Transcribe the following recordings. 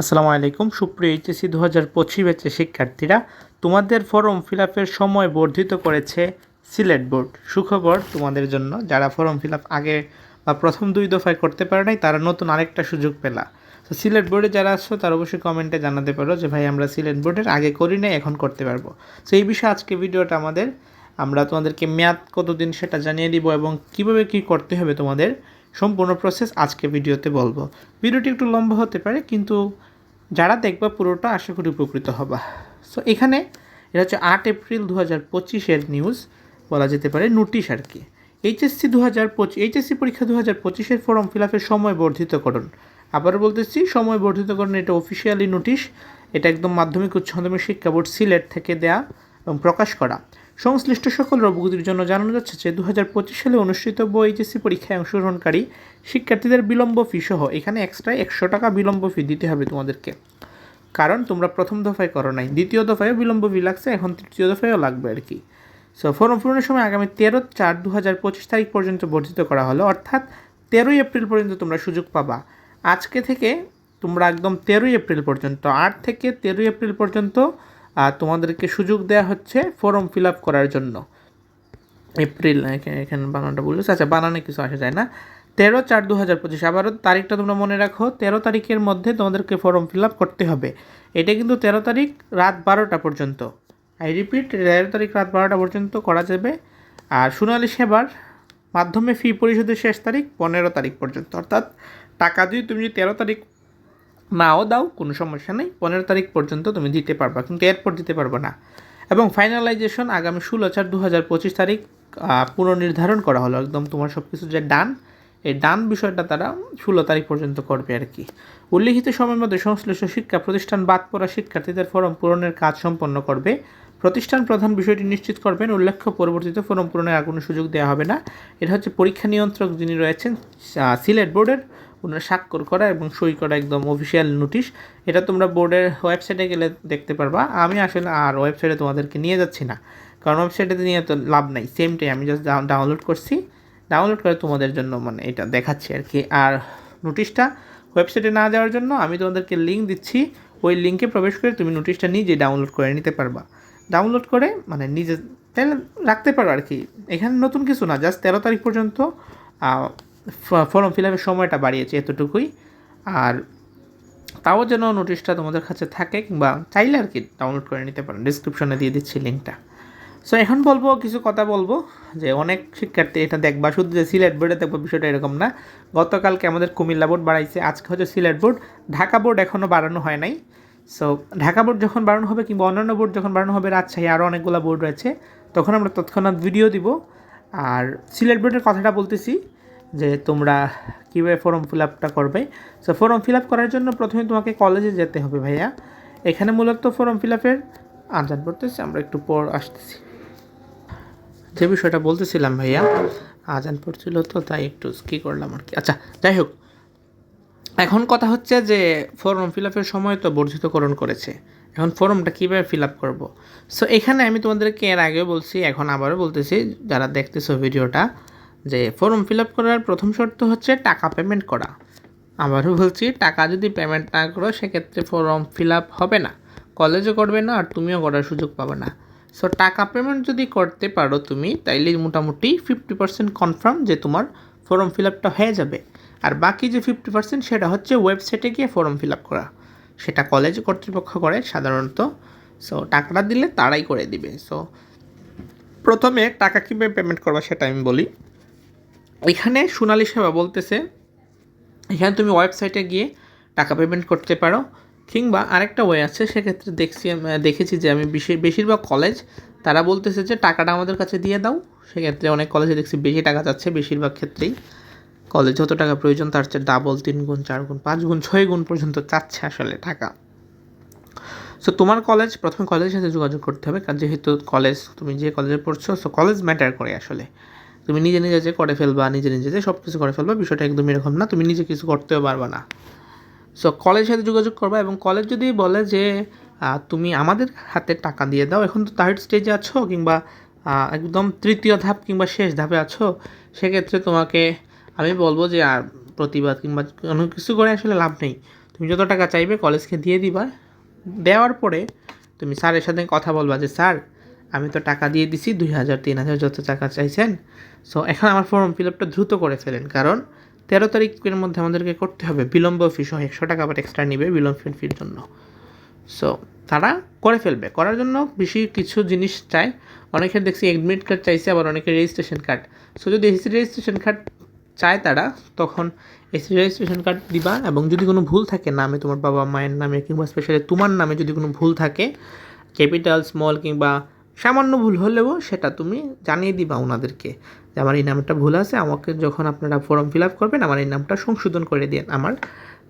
আসসালামু আলাইকুম। সুপ্রিয় এইচএসসি দু হাজার পঁচিশ ব্যাচের শিক্ষার্থীরা, তোমাদের ফর্ম ফিল আপের সময় বর্ধিত করেছে সিলেট বোর্ড। সুখবর তোমাদের জন্য, যারা ফর্ম ফিল আপ আগে বা প্রথম দুই দফায় করতে পারে নাই, তারা নতুন আরেকটা সুযোগ পেলা। তো সিলেট বোর্ডে যারা আসছো তারা অবশ্যই কমেন্টে জানাতে পারো যে, ভাই, আমরা সিলেট বোর্ডের আগে করি নাই, এখন করতে পারব। তো এই বিষয়ে আজকে ভিডিওটা আমাদের, আমরা তোমাদেরকে মেয়াদ কতদিন সেটা জানিয়ে দিব এবং কীভাবে কি করতে হবে তোমাদের সম্পূর্ণ প্রসেস আজকে ভিডিওতে বলব। ভিডিওটি একটু লম্বা হতে পারে, কিন্তু যারা দেখবা পুরোটা আশা করি উপকৃত হবা। সো এখানে এটা হচ্ছে আট এপ্রিল দু হাজার পঁচিশের নিউজ বলা যেতে পারে নোটিশ আর কি। এইচএসসি দু হাজার পঁচিশ এইচএসসি পরীক্ষা দু হাজার পঁচিশের ফর্ম ফিল আপের সময় বর্ধিত করুন আবারও বলতেছি সময় বর্ধিত করুন এটা অফিসিয়ালি নোটিশ এটা একদম মাধ্যমিক উচ্চ মাধ্যমিক শিক্ষা বোর্ড সিলেট থেকে দেয়া এবং প্রকাশ করা। সংশ্লিষ্ট সকল অবগতির জন্য জানানো যাচ্ছে যে দু হাজার পঁচিশ সালে অনুষ্ঠিতব্য এইচএসসি পরীক্ষায় অংশগ্রহণকারী শিক্ষার্থীদের বিলম্ব ফি সহ এখানে এক্সট্রা একশো টাকা বিলম্ব ফি দিতে হবে তোমাদেরকে। কারণ তোমরা প্রথম দফায় করো নাই, দ্বিতীয় দফায়ও বিলম্ব ফি লাগছে, এখন তৃতীয় দফায়ও লাগবে আর কি। সো ফর্ম পূরণের সময় আগামী তেরো চার দু হাজার পঁচিশ তারিখ পর্যন্ত বর্ধিত করা হলো, অর্থাৎ তেরোই এপ্রিল পর্যন্ত তোমরা সুযোগ পাবা। আজকে থেকে তোমরা একদম তেরোই এপ্রিল পর্যন্ত, আট থেকে তেরোই এপ্রিল পর্যন্ত আহ, তোমাদেরকে সুযোগ দেওয়া হচ্ছে ফর্ম ফিল আপ করার জন্য। এপ্রিল এখানে বানানটা বলছে আচ্ছা বানানে কিছু আসা যায় না? তেরো চার দু হাজার পঁচিশ আবারও তারিখটা তোমরা মনে রাখো তেরো তারিখের মধ্যে তোমাদেরকে ফর্ম ফিল আপ করতে হবে। এটা কিন্তু তেরো তারিখ রাত বারোটা পর্যন্ত। আই রিপিট তেরো তারিখ রাত বারোটা পর্যন্ত করা যাবে। আর সোনালী সেবার মাধ্যমে ফি পরিশোধের শেষ তারিখ পনেরো তারিখ পর্যন্ত। অর্থাৎ টাকা যদি তুমি যদি তেরো তারিখ নাও দাও, কোনো সমস্যা নেই। পনেরো তারিখ পর্যন্ত তুমি দিতে পারবা, কিন্তু এরপর দিতে পারবে না। এবং ফাইনালাইজেশন আগামী ষোলো চার দু হাজার পঁচিশ তারিখ পুনর্নির্ধারণ করা হলো। একদম তোমার সব কিছু যে ডান এই ডান বিষয়টা তারা ষোলো তারিখ পর্যন্ত করবে আর কি। উল্লিখিত সময়ের মধ্যে সংশ্লিষ্ট শিক্ষা প্রতিষ্ঠান বাদ পড়া শিক্ষার্থীদের ফর্ম পূরণের কাজ সম্পন্ন করবে। প্রতিষ্ঠান প্রধান বিষয়টি নিশ্চিত করবেন। উল্লেখ্য, পরবর্তীতে ফর্ম পূরণের আর কোনো সুযোগ দেওয়া হবে না। এটা হচ্ছে পরীক্ষা নিয়ন্ত্রক যিনি রয়েছেন সিলেট বোর্ডের ওনার স্বাক্ষর করা এবং সই করা একদম অফিসিয়াল নোটিশ এটা তোমরা বোর্ডের ওয়েবসাইটে গেলে দেখতে পারবা। আমি আসলে আর ওয়েবসাইটে তোমাদেরকে নিয়ে যাচ্ছি না, কারণ ওয়েবসাইটে নিয়ে তো লাভ নাই। সেমটাই আমি জাস্ট ডাউনলোড করছি। ডাউনলোড করে তোমাদের জন্য মানে এটা দেখাচ্ছি আর কি। আর নোটিশটা ওয়েবসাইটে না যাওয়ার জন্য আমি তোমাদেরকে লিঙ্ক দিচ্ছি। ওই লিঙ্কে প্রবেশ করে তুমি নোটিশটা নিজে ডাউনলোড করে নিতে পারবা। ডাউনলোড করে মানে নিজে তাহলে রাখতে পারো আর কি। এখানে নতুন কিছু না জাস্ট তেরো তারিখ পর্যন্ত ফর্ম ফিল আপের সময়টা বাড়িয়েছে এতটুকুই। আর তাও যেন নোটিশটা তোমাদের কাছে থাকে কিংবা চাইলে আর কি ডাউনলোড করে নিতে পারেন ডিসক্রিপশনে দিয়ে দিচ্ছি লিঙ্কটা সো এখন বলব, কিছু কথা বলব যে অনেক শিক্ষার্থী এটা দেখবা। শুধু যে সিলেট বোর্ডে দেখব বিষয়টা এরকম না। গতকালকে আমাদের কুমিল্লা বোর্ড বাড়াইছে। আজকে হচ্ছে সিলেট বোর্ড ঢাকা বোর্ড এখনও বাড়ানো হয় নাই। সো ঢাকা বোর্ড যখন বাড়ানো হবে কিংবা অন্যান্য বোর্ড যখন বাড়ানো হবে, রাজশাহী আরও অনেকগুলো বোর্ড রয়েছে। তখন আমরা তৎক্ষণাৎ ভিডিও দিব। আর সিলেট বোর্ডের কথাটা বলতেছি যে তোমরা কীভাবে ফর্ম ফিল আপটা করবে? সো ফর্ম ফিল আপ করার জন্য প্রথমে তোমাকে কলেজে যেতে হবে ভাইয়া। এখানে মূলত ফর্ম ফিল আপের আনসার পড়তেছি, আমরা একটু পর আসতেছি। যে বিষয়টা বলতেছিলাম ভাইয়া, আজান পড়ছিল তো, তাই একটু কী করলাম আর কি। আচ্ছা যাই হোক। এখন কথা হচ্ছে যে ফর্ম ফিল আপের সময় তো বর্ধিতকরণ করেছে। এখন ফর্মটা কীভাবে ফিল আপ করব? সো এখানে আমি তোমাদেরকে এর আগেও বলছি, এখন আবারও বলতেছি, যারা দেখতেছো ভিডিওটা যে ফর্ম ফিল আপ করার প্রথম শর্ত হচ্ছে টাকা পেমেন্ট করা। আবারও বলছি, টাকা যদি পেমেন্ট না করো, সেক্ষেত্রে ফর্ম ফিল আপ হবে না। কলেজও করবে না, আর তুমিও করার সুযোগ পাবে না। সো টাকা পেমেন্ট যদি করতে পারো তুমি, তাইলে মোটামুটি ফিফটি পার্সেন্ট কনফার্ম যে তোমার ফর্ম ফিল আপটা হয়ে যাবে। আর বাকি যে ফিফটি পার্সেন্ট সেটা হচ্ছে ওয়েবসাইটে গিয়ে ফর্ম ফিল আপ করা। সেটা কলেজ কর্তৃপক্ষ করে সাধারণত। সো টাকাটা দিলে তারাই করে দিবে। সো প্রথমে টাকা কীভাবে পেমেন্ট করবা সেটা আমি বলি। এখানে সোনালি সেবা বলতেছে, এখানে তুমি ওয়েবসাইটে গিয়ে টাকা পেমেন্ট করতে পারো, কিংবা আরেকটা ওয়ে আছে, সেক্ষেত্রে দেখছি দেখেছি যে আমি বেশি- বেশিরভাগ কলেজ তারা বলতেছে যে টাকাটা আমাদের কাছে দিয়ে দাও। সেক্ষেত্রে অনেক কলেজে দেখছি বেশি টাকা যাচ্ছে, বেশিরভাগ ক্ষেত্রেই কলেজ যত টাকা প্রয়োজন তার চেয়ে ডাবল তিন গুণ, চার গুণ, পাঁচ গুণ, ছয় গুণ পর্যন্ত চাচ্ছে আসলে টাকা। সো তোমার কলেজ প্রথমে কলেজের সাথে যোগাযোগ করতে হবে, কারণ যেহেতু কলেজ তুমি যে কলেজে পড়ছো সো কলেজ ম্যাটার করে আসলে। তুমি নিজে নিজে যে করে ফেলবা, নিজে নিজে যে সব কিছু করে ফেলবা, বিষয়টা একদম এরকম না। তুমি নিজে কিছু করতেও পারবা না। সো কলেজের সাথে যোগাযোগ করবা এবং কলেজ যদি বলে যে তুমি আমাদের হাতে টাকা দিয়ে দাও, এখন তো থার্ড স্টেজে আছো কিংবা একদম তৃতীয় ধাপ কিংবা শেষ ধাপে আছো, সেক্ষেত্রে তোমাকে আমি বলব যে, আর প্রতিবাদ কিংবা কোনো কিছু করে আসলে লাভ নেই। তুমি যত টাকা চাইবে কলেজকে দিয়ে দিবা। দেওয়ার পরে তুমি স্যারের সাথে কথা বলবা যে, স্যার আমি তো টাকা দিয়ে দিছি দুই হাজার, তিন হাজার যত টাকা চাইছেন। সো এখন আমার ফর্ম ফিল আপটা দ্রুত করে ফেলেন, কারণ তেরো তারিখের মধ্যে আমাদেরকে করতে হবে বিলম্ব ফি সহ একশো টাকা আবার এক্সট্রা নিবে বিলম্ব ফির জন্য। সো তারা করে ফেলবে। করার জন্য বেশি কিছু জিনিস চায় অনেকের দেখছি অ্যাডমিট কার্ড চাইছে, আবার অনেকে রেজিস্ট্রেশন কার্ড সো যদি এসি রেজিস্ট্রেশন কার্ড চায় তারা, তখন এসি রেজিস্ট্রেশন কার্ড দিবা এবং যদি কোনো ভুল থাকে, নামে তোমার বাবা মায়ের নামে কিংবা স্পেশালি তোমার নামে যদি কোনো ভুল থাকে ক্যাপিটাল স্মল কিংবা সামান্য ভুল হলেও সেটা তুমি জানিয়ে দিবা ওনাদেরকে যে আমার এই নামটা ভুল আছে। আমাকে যখন আপনারা ফর্ম ফিল আপ করবেন, আমার এই নামটা সংশোধন করে দিন আমার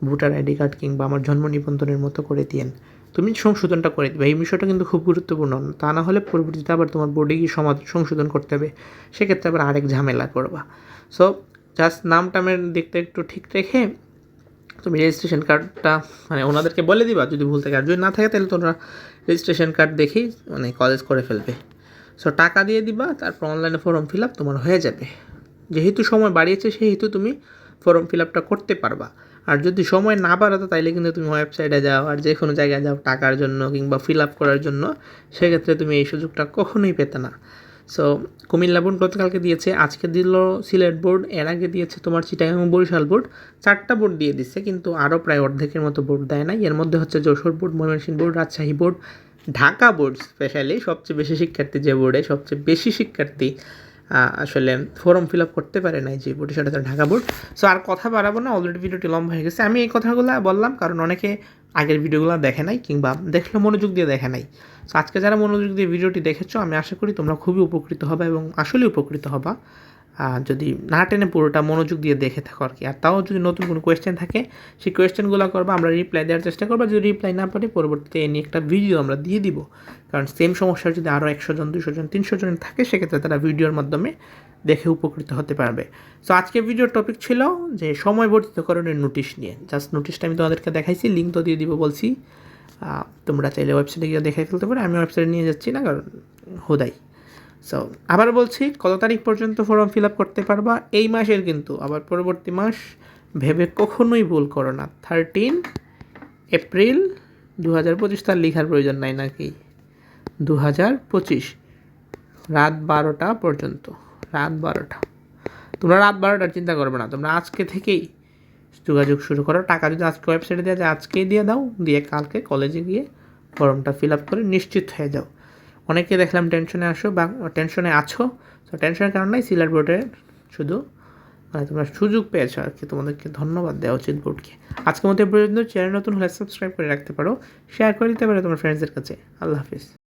ভোটার আইডি কার্ড কিংবা আমার জন্ম নিবন্ধনের মতো করে দিন তুমি সংশোধনটা করে দিবে। এই বিষয়টা কিন্তু খুব গুরুত্বপূর্ণ। তা না হলে পরবর্তীতে আবার তোমার বোর্ডে গিয়ে সমাজ, সংশোধন করতে হবে। সেক্ষেত্রে আবার আরেক ঝামেলা করবা। সো জাস্ট নাম টামের দিকটা একটু ঠিক রেখে তুমি রেজিস্ট্রেশন কার্ডটা মানে ওনাদেরকে বলে দিবা, যদি ভুল থাকে। আর যদি না থাকে, তাহলে তোমরা রেজিস্ট্রেশন কার্ড দেখেই মানে কলেজ করে ফেলবে। সো টাকা দিয়ে দিবা, তারপর অনলাইনে ফর্ম ফিল আপ তোমার হয়ে যাবে। যেহেতু সময় বাড়িয়েছে, সেহেতু তুমি ফর্ম ফিল আপটা করতে পারবা। আর যদি সময় না বাড়াতো, তাইলে কিন্তু তুমি ওয়েবসাইটে যাও, আর যে কোনো জায়গায় যাও টাকার জন্য কিংবা ফিল আপ করার জন্য, সেক্ষেত্রে তুমি এই সুযোগটা কখনোই পেতে না। সো কুমিল্লা বোর্ড গতকালকে দিয়েছে, আজকে দিল সিলেট বোর্ড, এর আগে দিয়েছে তোমার চিটাগাং বরিশাল বোর্ড। চারটা বোর্ড দিয়ে দিচ্ছে, কিন্তু আরও প্রায় অর্ধেকের মতো বোর্ড দেয় না এর মধ্যে হচ্ছে Jessore board, Mymensingh board, Rajshahi board, Dhaka board specially সবচেয়ে বেশি শিক্ষার্থী যে বোর্ডে, সবচেয়ে বেশি শিক্ষার্থী আসলে ফর্ম ফিল আপ করতে পারে নাই যে বোর্ডে, সেটা ঢাকা বোর্ড। সো আর কথা বাড়াবো না অলরেডি ভিডিওটি লম্বা হয়ে গেছে। আমি এই কথাগুলো বললাম, কারণ অনেকে আগের ভিডিওগুলো দেখে নাই কিংবা দেখলে মনোযোগ দিয়ে দেখে নাই। তো আজকে যারা মনোযোগ দিয়ে ভিডিওটি দেখেছ, আমি আশা করি তোমরা খুবই উপকৃত হবে এবং আসলে উপকৃত হবা। যদি না টেনে পুরোটা মনোযোগ দিয়ে দেখে থাকো আর কি। আর তাও যদি নতুন কোনো কোয়েশ্চেন থাকে, সেই কোয়েশ্চেনগুলো করব, আমরা রিপ্লাই দেওয়ার চেষ্টা করব। যদি রিপ্লাই না পারি, পরবর্তীতে এ নিয়ে একটা ভিডিও আমরা দিয়ে দিব। কারণ সেম সমস্যার যদি আরও একশো জন, দুশো জন, তিনশো জন থাকে, সেক্ষেত্রে তারা ভিডিওর মাধ্যমে দেখে উপকৃত হতে পারবে। সো আজকে ভিডিওর টপিক ছিল যে সময় বর্ধিতকরণের নোটিশ নিয়ে। জাস্ট নোটিশটা আমি তোমাদেরকে দেখাইছি লিঙ্ক তো দিয়ে দিব বলছি। তোমরা চাইলে ওয়েবসাইটে গিয়ে দেখে ফেলতে পারো। আমি ওয়েবসাইটে নিয়ে যাচ্ছি না, কারণ হোদাই। সো আবার বলছি, কত তারিখ পর্যন্ত ফর্ম ফিল আপ করতে পারবা? এই মাসের কিন্তু, আবার পরবর্তী মাস, ভেবে কখনোই ভুল করো না। থার্টিন এপ্রিল দু হাজার পঁচিশ, তার লেখার প্রয়োজন নাই নাকি? দু হাজার পঁচিশ, রাত বারোটা পর্যন্ত, রাত বারোটা। তোমরা রাত বারোটার চিন্তা করবে না, তোমরা আজকে থেকেই যোগাযোগ শুরু করো। টাকা যদি আজকে ওয়েবসাইটে দেওয়া যায়, আজকেই দিয়ে দাও, দিয়ে কালকে কলেজে গিয়ে ফর্মটা ফিল আপ করে নিশ্চিত হয়ে যাও। অনেকে দেখলাম টেনশনে আসো বা টেনশনে আছো। তো টেনশনের কারণেই সিলার বোর্ডের শুধু মানে তোমরা সুযোগ পেয়েছ আর কি, তোমাদেরকে ধন্যবাদ দেওয়া উচিত বোর্ডকে আজকের মধ্যে পর্যন্ত। চ্যানেল নতুন হলে সাবস্ক্রাইব করে রাখতে পারো শেয়ার করে দিতে পারো তোমার ফ্রেন্ডসদের কাছে। আল্লাহ হাফিজ।